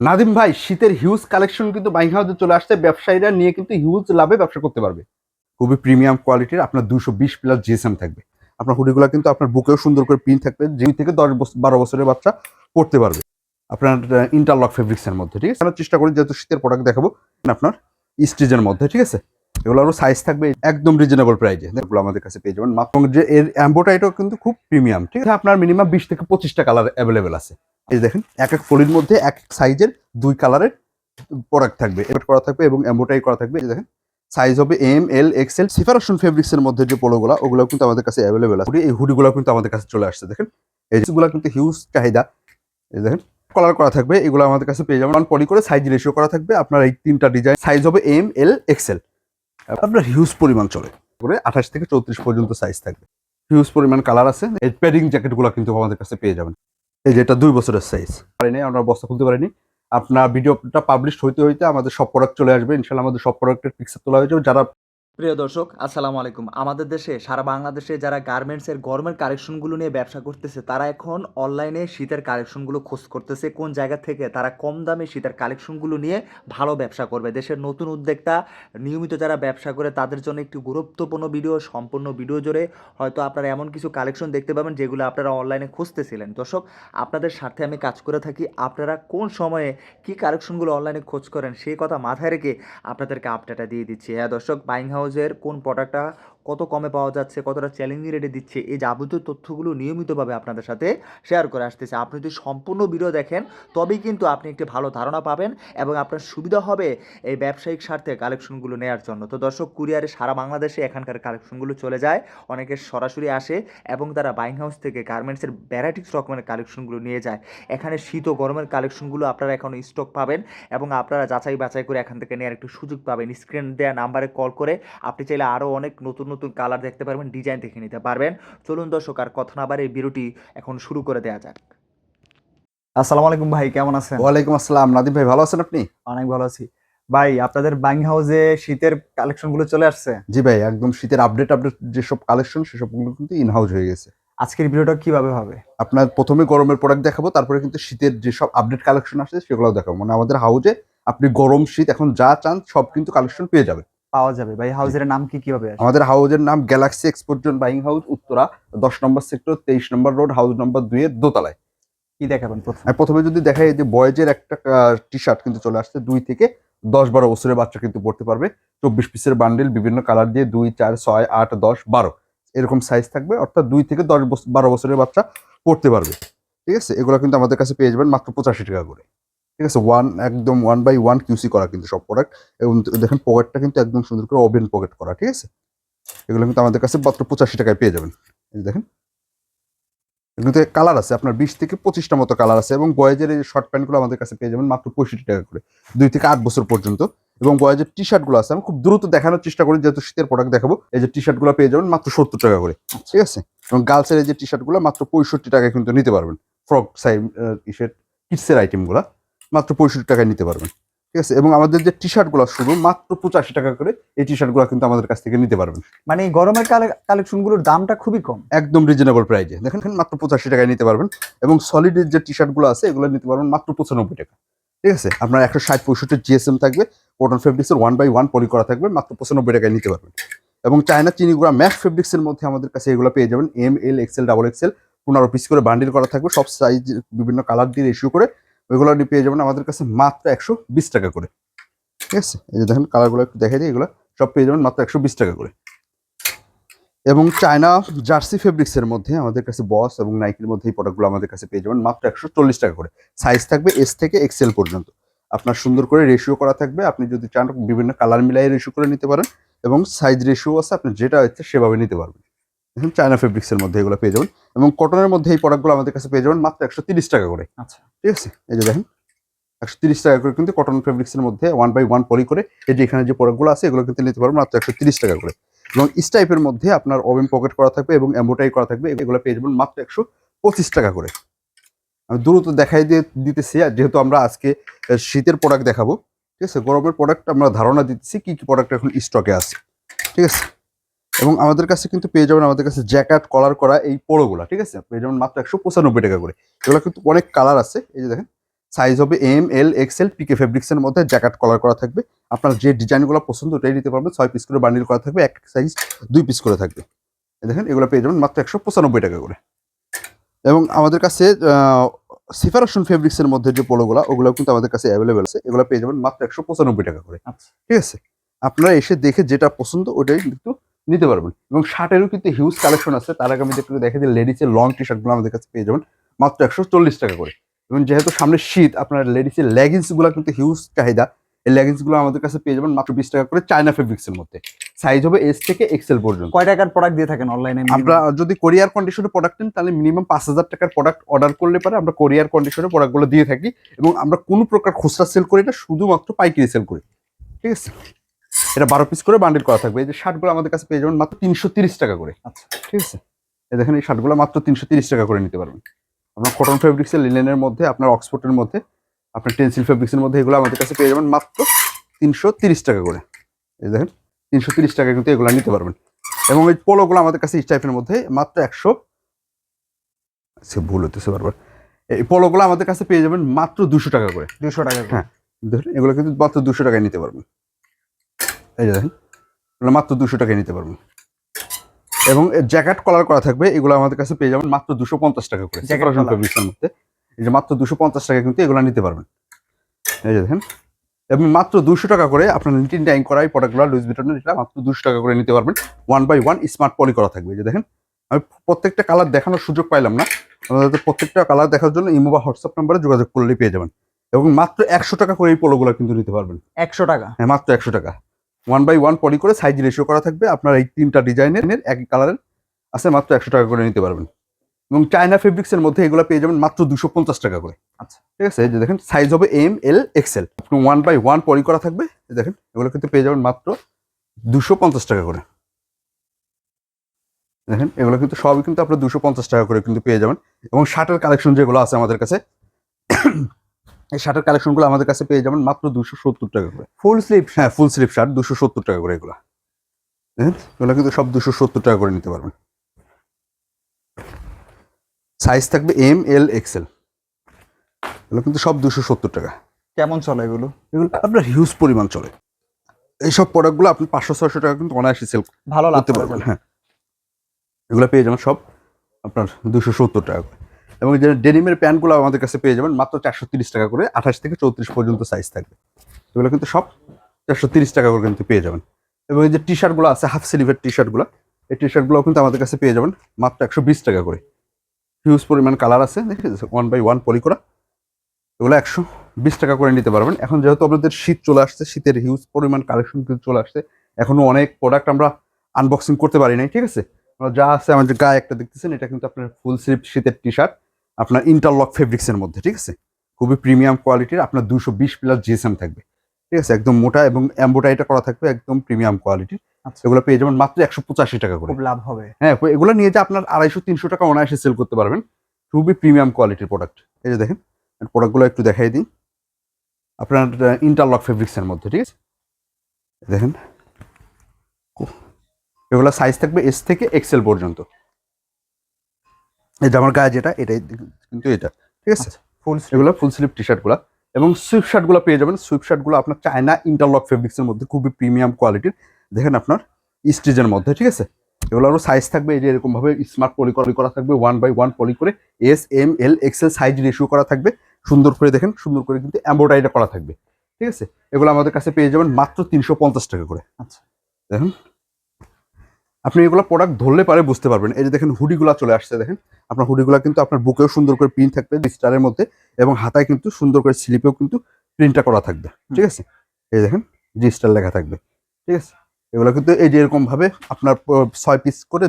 নাদিম ভাই, শীতের huge collection কিন্তু বাইং হাউসে চলে আসছে। ব্যবসায়ীরা নিয়ে কিন্তু হিউজ লাভে ব্যবসা করতে পারবে। খুবই প্রিমিয়াম কোয়ালিটির আপনার দুশো বিশ প্লাস জিএসএম থাকবে। আপনার হুডিগুলো কিন্তু আপনার বুকেও সুন্দর করে প্রিন্ট থাকবে দুই থেকে দশ বারো বছরের বাচ্চা পড়তে পারবে। আপনার ইন্টারলক ফেব্রিক্সের মধ্যে, ঠিক আছে? আমরা চেষ্টা করি যেহেতু শীতের প্রোডাক্ট দেখাবো, আপনার স্টিজের মধ্যে, ঠিক আছে? এগুলো আরও সাইজ থাকবে একদম রিজনেবল প্রাইজে এগুলো আমাদের কাছে পেয়ে যাবেন। মাত্র যে এর অ্যাম্বোটাইটাও কিন্তু খুব প্রিমিয়াম ঠিক আছে? আপনার মিনিমাম বিশ থেকে পঁচিশটা কালার অ্যাভেলেবেল আছে। এই দেখেন, এক এক ফলির মধ্যে এক এক সাইজের দুই কালারের প্রোডাক্ট থাকবে। এবার করা থাকবে এবং এম্বোটাই করা থাকবে। দেখেন সাইজ হবে এম এল এক্সেল সিফারেশন ফেব্রিক্স এর মধ্যে যে পোলোগুলো ওগুলো কিন্তু আমাদের কাছে অ্যাভেলেবেল আছে। এই হুডিগুলো কিন্তু আমাদের কাছে চলে আসছে, দেখেন? এই যেগুলো কিন্তু হিউজ চাহিদা। এই দেখেন কলার করা থাকবে, এগুলো আমাদের কাছে পেয়ে যাবেন। পলি করে সাইজ রেশিও করা থাকবে। আপনার এই তিনটা ডিজাইন সাইজ হবে এম এল এক্সেল আপনার হিউজ পরিমাণ চলে। করে আঠাশ থেকে চৌত্রিশ পর্যন্ত সাইজ থাকবে। হিউজ পরিমাণ কালার আছে, এই প্যাডিং জ্যাকেটগুলো কিন্তু আমাদের কাছে পেয়ে যাবেন। এই যে এটা দুই বছরের সাইজ পারিনি, আমরা বস্তা খুলতে পারিনি। আপনার ভিডিওটা পাবলিশ হইতে হইতে আমাদের সব প্রোডাক্ট চলে আসবে। ইনশাল্লাহ আমাদের সব প্রোডাক্টের পিকচার তোলা হয়ে যাবে। যারা প্রিয় দর্শক, আসসালামু আলাইকুম। আমাদের দেশে, সারা বাংলাদেশে যারা গার্মেন্টসের গরমের কালেকশনগুলো নিয়ে ব্যবসা করতেছে, তারা এখন অনলাইনে শীতের কালেকশনগুলো খোঁজ করতেছে, কোন জায়গা থেকে তারা কম দামে শীতের কালেকশনগুলো নিয়ে ভালো ব্যবসা করবে। দেশের নতুন উদ্যোক্তা নিয়মিত যারা ব্যবসা করে, তাদের জন্য একটি গুরুত্বপূর্ণ ভিডিও সম্পূর্ণ ভিডিও জোরে হয়তো আপনারা এমন কিছু কালেকশন দেখতে পাবেন, যেগুলো আপনারা অনলাইনে খুঁজতেছিলেন। দর্শক, আপনাদের স্বার্থে আমি কাজ করে থাকি। আপনারা কোন সময়ে কি কালেকশনগুলো অনলাইনে খোঁজ করেন, সেই কথা মাথায় রেখে আপনাদেরকে আপডেটটা দিয়ে দিচ্ছি। হ্যাঁ দর্শক বাইং হাউসের কোন প্রোডাক্টটা কত কমে পাওয়া যাচ্ছে, কতটা চ্যালেঞ্জিং রেটে দিচ্ছে, এই যাবতীয় তথ্যগুলো নিয়মিতভাবে আপনাদের সাথে শেয়ার করে আসতেছে। আপনি যদি সম্পূর্ণ ভিডিও দেখেন, তবেই কিন্তু আপনি একটি ভালো ধারণা পাবেন এবং আপনার সুবিধা হবে এই ব্যবসায়িক স্বার্থে কালেকশনগুলো নেওয়ার জন্য। তো দর্শক কুরিয়ারে সারা বাংলাদেশে এখানকার কালেকশনগুলো চলে যায়, অনেকে সরাসরি আসে এবং তারা বাইং হাউস থেকে গার্মেন্টসের ভ্যারাইটিস রকমের কালেকশনগুলো নিয়ে যায়। এখানে শীত ও গরমের কালেকশনগুলো আপনারা এখন স্টক পাবেন এবং আপনারা যাচাই বাছাই করে এখান থেকে নেওয়ার একটু সুযোগ পাবেন। স্ক্রিন দেওয়া নাম্বারে কল করে আপনি চাইলে আরও অনেক নতুন নতুন কালার দেখতে পারবেন ডিজাইন দেখে নিতে পারবেন। চলুন দর্শক আর কথা না ভিডিওটি এখন শুরু করে দেওয়া যাক। আসসালামু আলাইকুম ভাই কেমন আছেন? ওয়ালাইকুম আসসালাম। নাদিম ভাই ভালো আছেন আপনি? অনেক ভালো আছি। ভাই আপনাদের বাইং হাউসে শীতের কালেকশনগুলো চলে আসছে? জি ভাই একদম শীতের আপডেট আপডেট যেসব কালেকশন সেসবগুলো কিন্তু ইন হাউস হয়ে গেছে। আজকের ভিডিওটা কীভাবে হবে? আপনার প্রথমে গরমের প্রোডাক্ট দেখাবো তারপরে কিন্তু শীতের যেসব আপডেট কালেকশন আসছে সেগুলো দেখাবো। মানে আমাদের হাউজে আপনি গরম শীত এখন যা চান সব কিন্তু কালেকশন পেয়ে যাবেন। পাওয়া যাবে। ভাই হাউসের নাম কি কীভাবে আমাদের হাউজের নাম গ্যালাক্সি এক্সপোর্টজন বাইং হাউস উত্তরা দশ নম্বর সেক্টর তেইশ নম্বর রোড হাউস নম্বর দুই এর দোতলায়। কি দেখাবেন প্রথম? প্রথমে যদি দেখাই যে বয়েজের একটা টি শার্ট কিন্তু চলে আসছে দুই থেকে দশ বারো বছরের বাচ্চা কিন্তু পড়তে পারবে। চব্বিশ পিসের বান্ডেল বিভিন্ন কালার দিয়ে দুই চার ছয় আট দশ বারো। এরকম সাইজ থাকবে অর্থাৎ দুই থেকে দশ বারো বছরের বাচ্চা পড়তে পারবে। ঠিক আছে? এগুলো কিন্তু আমাদের কাছে পেয়ে যাবেন মাত্র পঁচাশি টাকা করে। ঠিক আছে? ওয়ান একদম ওয়ান বাই ওয়ান কিউসি করা কিন্তু সব প্রোডাক্ট এবং দেখেন পকেটটা কিন্তু একদম সুন্দর করে ওভেন পকেট করা, ঠিক আছে? এগুলো কিন্তু আমাদের কাছে মাত্র পঁচাশি টাকায় পেয়ে যাবেন। এই দেখেন। এগুলোতে কালার আছে, আপনার বিশ থেকে পঁচিশটা মতো কালার আছে এবং বয়েজের এই শর্ট প্যান্টগুলো আমাদের কাছে পেয়ে যাবেন মাত্র পঁয়ষট্টি টাকা করে। দুই থেকে আট বছর পর্যন্ত। এবং বয়েজের টি শার্টগুলো আছে, আমি খুব দ্রুত দেখানোর চেষ্টা করি, যেহেতু শীতের প্রোডাক্ট দেখাবো। এই যে টি শার্টগুলো পেয়ে যাবেন মাত্র সত্তর টাকা করে, ঠিক আছে? এবং গার্লসের এই যে টি শার্টগুলো মাত্র পঁয়ষট্টি টাকায় কিন্তু নিতে পারবেন। ফ্রক সাইজ ইসের কিডসের আইটেমগুলো মাত্র পঁয়ষট্টি টাকায় নিতে পারবেন। ঠিক আছে? এবং আমাদের যে টি শার্টগুলো শুধু মাত্র পঁচাশি টাকা করে এই টি শার্টগুলো কিন্তু আমাদের কাছ থেকে নিতে পারবেন। মানে এই গরমের কালেকশনগুলোর দামটা খুবই কম। একদম রিজনেবল প্রাইজে দেখেন মাত্র পঁচাশি টাকায় নিতে পারবেন। এবং সলিডের যে টি শার্টগুলো আছে এগুলো নিতে পারবেন মাত্র পঁচানব্বই টাকা। ঠিক আছে? আপনার একশো ষাট পঁয়ষট্টি জিএসএম থাকবে কটন ফেব্রিক্সের ওয়ান বাই ওয়ান পলি করা থাকবে মাত্র পঁচানব্বই টাকায় নিতে পারবেন। এবং চায়না চিনি চিনিগুড়া ম্যাশ ফেব্রিক্সের মধ্যে আমাদের কাছে এগুলো পেয়ে যাবেন M L XL double XL পনেরো পিস করে বান্ডিল করা থাকবে সব সাইজ বিভিন্ন কালার দিয়ে রেশিও করে ওইগুলো আপনি পেয়ে যাবেন আমাদের কাছে মাত্র একশো বিশ টাকা করে। ঠিক আছে? এই যে দেখেন কালারগুলো একটু দেখাই দিই, এগুলো সব পেয়ে যাবেন মাত্র একশো বিশ টাকা করে। এবং চায়না জার্সি ফেব্রিক্সের মধ্যে আমাদের কাছে বস এবং নাইকির মধ্যে এই প্রোডাক্টগুলো আমাদের কাছে পেয়ে যাবেন মাত্র একশো চল্লিশ টাকা করে। সাইজ থাকবে এস থেকে এক্সেল পর্যন্ত। আপনার সুন্দর করে রেশিও করা থাকবে। আপনি যদি চান বিভিন্ন কালার মিলাই রেশিও করে নিতে পারেন এবং সাইজ রেশিও আছে আপনি যেটা হচ্ছে সেভাবে নিতে পারবেন। দেখুন চায়না ফেব্রিক্সের মধ্যে এগুলো পেয়ে যাবেন। এবং কটনের মধ্যে এই প্রোডাক্টগুলো আমাদের কাছে পেয়ে যাবেন মাত্র একশো তিরিশ টাকা করে। আচ্ছা। ঠিক আছে? এই যে দেখেন একশো তিরিশ টাকা করে কিন্তু কটন ফেব্রিক্সের মধ্যে ওয়ান বাই ওয়ান পলি করে এই যে এখানে যে প্রোডাক্টগুলো আছে এগুলো কিন্তু নিতে পারবেন মাত্র একশো তিরিশ টাকা করে। এবং স্টাইপের মধ্যে আপনার ওভেন পকেট করা থাকবে এবং এম্বোটাই করা থাকবে এগুলো পেয়ে যাবেন মাত্র একশো পঁচিশ টাকা করে। আমি দ্রুত দেখাই দিয়ে দিতেছি আর যেহেতু আমরা আজকে শীতের প্রোডাক্ট দেখাবো ঠিক আছে? গরমের প্রোডাক্ট আমরা ধারণা দিচ্ছি কী কী প্রোডাক্ট এখন স্টকে আছে। ঠিক আছে? এবং আমাদের কাছে কিন্তু পেয়ে যাবেন আমাদের কাছে জ্যাকেট কলার করা এই পোড়োগুলা ঠিক আছে? পেয়ে যাবেন মাত্র একশো পঁচানব্বই টাকা করে। এগুলো কিন্তু অনেক কালার আছে। এই যে দেখেন সাইজ হবে এম এল এক্সেল পিকে ফেব্রিক্সের মধ্যে জ্যাকেট কলার করা থাকবে। আপনার যে ডিজাইনগুলো পছন্দ ওটাই নিতে পারবেন। ছয় পিস করে বান্ডিল করা থাকবে এক সাইজ দুই পিস করে থাকবে। দেখেন এগুলো পেয়ে যাবেন মাত্র একশো পঁচানব্বই টাকা করে। এবং আমাদের কাছে সিফারেশন ফেব্রিক্সের মধ্যে যে পোলোগুলো ওগুলো কিন্তু আমাদের কাছে অ্যাভেলেবেল আছে। এগুলো পেয়ে যাবেন মাত্র একশো পঁচানব্বই টাকা করে। আচ্ছা। ঠিক আছে? আপনারা এসে দেখে যেটা পছন্দ ওটাই কিন্তু নিতে পারবেন। এবং শার্টেরও কিন্তু হিউজ কালেকশন আছে। তার আগে আমি একটু দেখে দিই লেডিসের লং টি শার্টগুলো আমাদের কাছে পেয়ে যাবেন। মাত্র একশো চল্লিশ টাকা করে। এবং যেহেতু সামনে শীত আপনার লেডিসের লেগিংসগুলো কিন্তু হিউজ চাহিদা। এই লেগিংসগুলো আমাদের কাছে পেয়ে যাবেন মাত্র বিশ টাকা করে চায়না ফেব্রিক্সের মধ্যে। সাইজ হবে এস থেকে এক্সেল পর্যন্ত। কয় টাকার প্রোডাক্ট দিয়ে থাকেন অনলাইনে আমরা যদি কোরিয়ার কন্ডিশনে প্রোডাক্ট নেন তাহলে মিনিমাম পাঁচ হাজার টাকার প্রোডাক্ট অর্ডার করলে পারে আমরা কোরিয়ার কন্ডিশনে প্রোডাক্টগুলো দিয়ে থাকি। এবং আমরা কোনো প্রকার খুচরা সেল করি না শুধুমাত্র পাইকারি সেল করি। ঠিক আছে? এটা বারো পিস করে বান্ডিল করা থাকবে। এই যে শার্টগুলো আমাদের কাছে পেয়ে যাবেন মাত্র তিনশো তিরিশ টাকা করে। আচ্ছা ঠিক আছে। এই দেখেন এই শার্টগুলো মাত্র তিনশো তিরিশ টাকা করে নিতে পারবেন। আপনার কটন ফেব্রিক্সের লিলেনের মধ্যে আপনার অক্সফোর্ডের মধ্যে আপনার টেন্সিল ফেব্রিক্সের মধ্যে এগুলো আমাদের কাছে পেয়ে যাবেন মাত্র তিনশো তিরিশ টাকা করে। এই দেখেন তিনশো তিরিশ টাকা কিন্তু এগুলো নিতে পারবেন। এবং এই পোলোগুলো আমাদের কাছে স্টাইপের মধ্যে মাত্র একশো সে ভুল হতেছে বারবার। এই পোলোগুলো আমাদের কাছে পেয়ে যাবেন মাত্র দুশো টাকা করে। দুশো টাকা করে। হ্যাঁ। এগুলো কিন্তু মাত্র দুশো টাকায় নিতে পারবেন। এই যে দেখেন এগুলো মাত্র দুশো টাকায় নিতে পারবেন এবং জ্যাকেট কলার করা থাকবে এগুলো আমাদের কাছে পেয়ে যাবেন মাত্র দুশো পঞ্চাশ টাকা করে। এর মধ্যে। এই যে মাত্র দুশো পঞ্চাশ টাকা কিন্তু এগুলো নিতে পারবেন। এই যে দেখেন এবং মাত্র দুশো টাকা করে আপনার নিটিন ডাইং করা এই প্রোডাক্টগুলো লুইস বিটনের এটা মাত্র দুশো টাকা করে নিতে পারবেন। One by one smart poly করা থাকবে। এই যে দেখেন আমি প্রত্যেকটা কালার দেখানোর সুযোগ পাইলাম না। আমাদের প্রত্যেকটা কালার দেখার জন্য ইমো বা হোয়াটসঅ্যাপ নাম্বারে যোগাযোগ করলেই পেয়ে যাবেন। এবং মাত্র একশো টাকা করে এই পোলোগুলো কিন্তু নিতে পারবেন। একশো টাকা। হ্যাঁ মাত্র একশো টাকা। ওয়ান বাই ওয়ান পলি করে সাইজ রেশিও করা থাকবে। আপনার এই তিনটা ডিজাইনের এক কালারের আছে মাত্র একশো টাকা করে নিতে পারবেন। এবং চায়না ফেব্রিক্সের মধ্যে এগুলো পেয়ে যাবেন মাত্র দুশো পঞ্চাশ টাকা করে। আচ্ছা। ঠিক আছে? যে দেখেন সাইজ হবে এম এল এক্সেল আপনি ওয়ান বাই ওয়ান পলি করা থাকবে। দেখেন এগুলো কিন্তু পেয়ে যাবেন মাত্র দুশো পঞ্চাশ টাকা করে। দেখেন এগুলো কিন্তু সবই কিন্তু আপনার দুশো পঞ্চাশ টাকা করে কিন্তু পেয়ে যাবেন। এবং শার্টের কালেকশন যেগুলো আছে আমাদের কাছে এই শার্টের কালেকশনগুলো আমাদের কাছে পেয়ে যাবেন মাত্র দুশো সত্তর টাকা করে। ফুল স্লিপ হ্যাঁ ফুল স্লিপ শার্ট দুশো সত্তর টাকা করে এগুলো। দেখেন এগুলো কিন্তু সব দুশো সত্তর টাকা করে নিতে পারবেন। সাইজ থাকবে এম এল এক্সেল এগুলো কিন্তু সব দুশো সত্তর টাকা। কেমন চলে এগুলো? এগুলো আপনার হিউজ পরিমাণ চলে। এইসব প্রোডাক্টগুলো আপনি পাঁচশো ছয়শো টাকা কিন্তু অনায়াসে সেল ভালো লাগতে পারবেন হ্যাঁ। এগুলো পেয়ে যাবেন সব আপনার দুশো সত্তর টাকা করে। এবং যে ডেনিমের প্যান্টগুলো আমাদের কাছে পেয়ে যাবেন, মাত্র চারশো টাকা করে, আঠাশ থেকে চৌত্রিশ পর্যন্ত সাইজ থাকবে। এগুলো কিন্তু সব চারশো টাকা করে কিন্তু পেয়ে যাবেন। এবং এই যে টি শার্টগুলো আছে হাফ স্লিভের টি শার্টগুলো এই টি শার্টগুলো কিন্তু আমাদের কাছে পেয়ে যাবেন, মাত্র একশো বিশ টাকা করে। হিউজ পরিমাণ কালার আছে দেখে ওয়ান বাই ওয়ান পলি করা এগুলো একশো বিশ টাকা করে নিতে পারবেন। এখন যেহেতু আপনাদের শীত চলে আসছে, শীতের হিউজ পরিমাণ কালেকশন কিন্তু চলে আসছে, এখনও অনেক প্রোডাক্ট আমরা আনবক্সিং করতে পারি নাই, ঠিক আছে? আমরা যা আছে আমাদের গায়ে একটা দেখতেছেন, এটা কিন্তু আপনার ফুল স্লিভ শীতের টি শার্ট আপনার ইন্টারলক ফেব্রিক্সের মধ্যে ঠিক আছে? খুবই প্রিমিয়াম কোয়ালিটির আপনার দুশো বিশ প্লাস জিএসএম থাকবে ঠিক আছে? একদম মোটা এবং এম্বোটাইটা করা থাকবে একদম প্রিমিয়াম কোয়ালিটির আচ্ছা। এগুলো পেয়ে যাবেন মাত্র একশো পঁচাশি টাকা করে। লাভ হবে। হ্যাঁ এগুলো নিয়ে যে আপনার আড়াইশো তিনশো টাকা অনায়াসে সেল করতে পারবেন। খুবই প্রিমিয়াম কোয়ালিটির প্রোডাক্ট এই যে দেখেন প্রোডাক্টগুলো একটু দেখাই দিই। আপনার ইন্টারলক ফেব্রিক্সের মধ্যে ঠিক আছে? দেখেন। এগুলো সাইজ থাকবে এস থেকে এক্সেল পর্যন্ত। এই যে আমার গায়ে যেটা এটাই কিন্তু এটা ঠিক আছে? ফুল এগুলো ফুল স্লিভ টি শার্টগুলো এবং সুইপ শার্টগুলো পেয়ে যাবেন। সুইপ শার্টগুলো আপনার চায়না ইন্টারলক ফেব্রিক্সের মধ্যে খুবই প্রিমিয়াম কোয়ালিটির দেখেন আপনার স্টিজের মধ্যে ঠিক আছে? এগুলো আরও সাইজ থাকবে এই যে এরকম ভাবে স্মার্ট পলি করা করা থাকবে ওয়ান বাই ওয়ান পলি করে S M L XL size ratio করা থাকবে। সুন্দর করে দেখেন সুন্দর করে কিন্তু এম্ব্রয়ডারিটা করা থাকবে ঠিক আছে? এগুলো আমাদের কাছে পেয়ে যাবেন মাত্র তিনশো পঞ্চাশ টাকা করে। আচ্ছা। দেখেন আপনি এগুলো প্রোডাক্ট ধরলে পারে বুঝতে পারবেন। এই যে দেখেন হুডিগুলো চলে আসছে দেখেন। আপনার হুডিগুলো কিন্তু আপনার বুকেও সুন্দর করে প্রিন্ট থাকবে স্টারের মধ্যে এবং হাতায় কিন্তু সুন্দর করে স্লিপেও কিন্তু প্রিন্টটা করা থাকবে। ঠিক আছে? এই দেখেন জি স্টার লেখা থাকবে। ঠিক আছে? এগুলো কিন্তু এই যে এরকম ভাবে আপনার ছয় পিস করে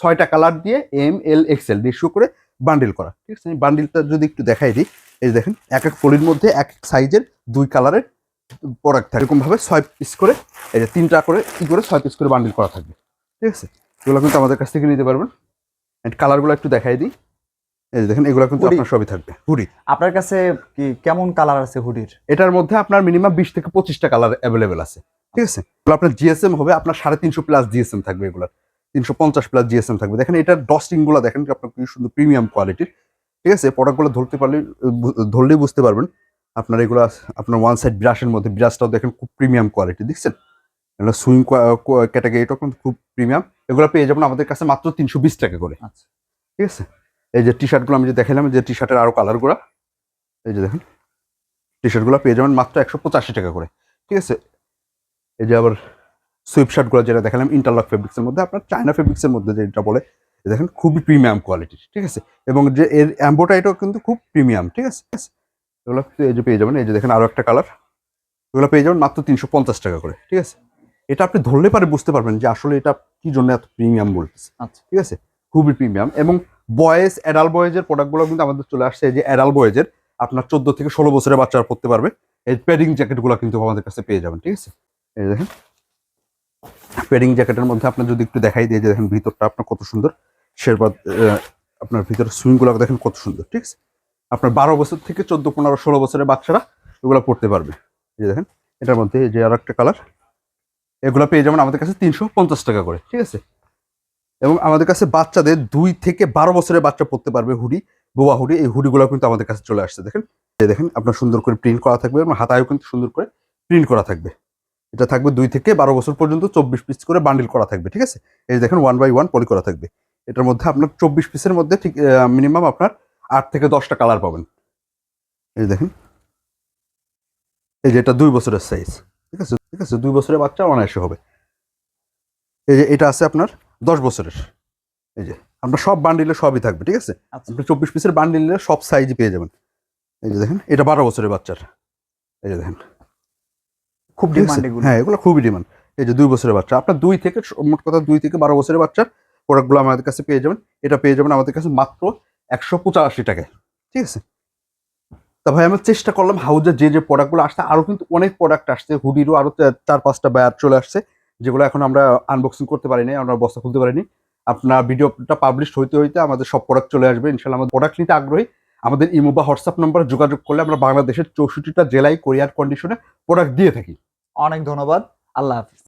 ছয়টা কালার দিয়ে এম এল এক্সেল রেশিও করে বান্ডিল করা। ঠিক আছে? বান্ডিলটা যদি একটু দেখাই দিই এই যে দেখেন এক এক ফলির মধ্যে এক এক সাইজের দুই কালারের প্রোডাক্ট থাকে। এরকমভাবে ছয় পিস করে এই যে তিনটা করে কি করে ছয় পিস করে বান্ডিল করা থাকবে। ঠিক আছে? এগুলো কিন্তু আমাদের কাছ থেকে নিতে পারবেন। এন্ড কালারগুলো একটু দেখাই দিই। এই দেখেন এগুলো কিন্তু আপনার সবই থাকবে। হুডি। আপনার কাছে কি কেমন কালার আছে হুডির? এটার মধ্যে আপনার মিনিমাম বিশ থেকে পঁচিশটা কালার অ্যাভেলেবেল আছে। ঠিক আছে? এগুলো আপনার জিএসএম হবে আপনার সাড়ে তিনশো প্লাস জিএসএম থাকবে এগুলো তিনশো পঞ্চাশ প্লাস জিএসএম থাকবে। দেখেন এটার ডস্টিংগুলো দেখেন আপনার কি সুন্দর প্রিমিয়াম কোয়ালিটির ঠিক আছে? প্রোডাক্টগুলো ধরতে পারলে ধরলেই বুঝতে পারবেন। আপনার এগুলো আপনার ওয়ান সাইড ব্রাশের মধ্যে ব্রাশটাও দেখেন খুব প্রিমিয়াম কোয়ালিটি দেখছেন? এগুলো সুইং ক্যাটাগরি এটাও কিন্তু খুব প্রিমিয়াম এগুলো পেয়ে যাবেন আমাদের কাছে মাত্র তিনশো বিশ টাকা করে। আচ্ছা। ঠিক আছে? এই যে টি শার্টগুলো আমি যে দেখালাম যে টি শার্টের আরও কালারগুলো এই যে দেখেন টি শার্টগুলো পেয়ে যাবেন মাত্র একশো পঁচাশি টাকা করে। ঠিক আছে? এই যে আবার সুইপ শার্টগুলো যেটা দেখালাম ইন্টারলক ফেব্রিক্সের মধ্যে আপনার চায়না ফেব্রিক্সের মধ্যে যেটা বলে দেখেন খুবই প্রিমিয়াম কোয়ালিটির ঠিক আছে? এবং যে এর অ্যাম্বোটাইটাও কিন্তু খুব প্রিমিয়াম ঠিক আছে? ঠিক আছে এগুলো এই যে পেয়ে যাবেন এই যে দেখেন আরও একটা কালার এগুলো পেয়ে যাবেন মাত্র তিনশো পঞ্চাশ টাকা করে ঠিক আছে? এটা আপনি ধরলে পারে বুঝতে পারবেন যে আসলে এটা কি জন্য এত প্রিমিয়াম বলতেছে। আচ্ছা। ঠিক আছে? খুবই প্রিমিয়াম এবং বয়েজ অ্যাডাল বয়েজের প্রোডাক্টগুলো কিন্তু আমাদের চলে আসছে যে অ্যাডাল বয়েজের আপনার চোদ্দ থেকে ষোলো বছরের বাচ্চারা পড়তে পারবে। এই প্যাডিং জ্যাকেটগুলো কিন্তু আমাদের কাছে পেয়ে যাবেন ঠিক আছে? এই দেখেন। প্যাডিং জ্যাকেটের মধ্যে আপনার যদি একটু দেখাই দিয়ে যে দেখেন ভিতরটা আপনার কত সুন্দর শেরপা আপনার ভিতরে সুইংগুলো দেখেন কত সুন্দর ঠিক আছে? আপনার বারো বছর থেকে চোদ্দ পনেরো ষোলো বছরের বাচ্চারা এগুলো পড়তে পারবে। এই দেখেন এটার মধ্যে এই যে আর একটা কালার এগুলো পেয়ে যাবেন আমাদের কাছে তিনশো পঞ্চাশ টাকা করে, ঠিক আছে? এবং আমাদের কাছে বাচ্চাদের দুই থেকে বারো বছরের বাচ্চা পড়তে পারবে হুডি বোবা হুডি, এই হুডিগুলো কিন্তু আমাদের কাছে চলে আসছে, দেখেন? দেখেন, আপনার সুন্দর করে প্রিন্ট করা থাকবে এবং হাতায়ও কিন্তু সুন্দর করে প্রিন্ট করা থাকবে। এটা থাকবে দুই থেকে বারো বছর পর্যন্ত চব্বিশ পিস করে বান্ডিল করা থাকবে, ঠিক আছে? এই দেখেন ওয়ান বাই ওয়ান পলি করা থাকবে। এটার মধ্যে আপনার চব্বিশ পিসের মধ্যে ঠিক মিনিমাম আপনার আট থেকে দশটা কালার পাবেন। এই দেখেন, এই যে এটা দুই বছরের সাইজ ঠিক আছে? ঠিক আছে? দুই বছরের বাচ্চা অনায়াসে হবে। এই যে এটা আছে আপনার দশ বছরের। এই যে আপনার সব বান্ডিলে সবই থাকবে ঠিক আছে? আচ্ছা। আপনি চব্বিশ পিসের বান্ডিলে সব সাইজই পেয়ে যাবেন। এই যে দেখেন এটা বারো বছরের বাচ্চার। এই যে দেখেন। খুব ডিমান্ড হ্যাঁ এগুলো খুবই ডিমান্ড এই যে দুই বছরের বাচ্চা। আপনার দুই থেকে মোট কথা দুই থেকে বারো বছরের বাচ্চার প্রোডাক্টগুলো আমাদের কাছে পেয়ে যাবেন। এটা পেয়ে যাবেন আমাদের কাছে মাত্র একশো পঁচাশি টাকায়। ঠিক আছে? তা ভাই আমরা চেষ্টা করলাম হাউজের যে যে প্রোডাক্টগুলো আসছে আরও কিন্তু অনেক প্রোডাক্ট আসছে। হুডিরও আরও চার পাঁচটা ব্যাট চলে আসছে, যেগুলো এখন আমরা আনবক্সিং করতে পারিনি, আমরা বস্তা খুলতে পারিনি। আপনার ভিডিওটা পাবলিশ হইতে হইতে আমাদের সব প্রোডাক্ট চলে আসবে। ইনশাল্লাহ আমাদের প্রোডাক্ট নিতে আগ্রহী। আমাদের ইমো বা হোয়াটসঅ্যাপ নম্বরে যোগাযোগ করলে আমরা বাংলাদেশের চৌষট্টিটা জেলায় কোরিয়ার কন্ডিশনে প্রোডাক্ট দিয়ে থাকি। অনেক ধন্যবাদ। আল্লাহ হাফিজ।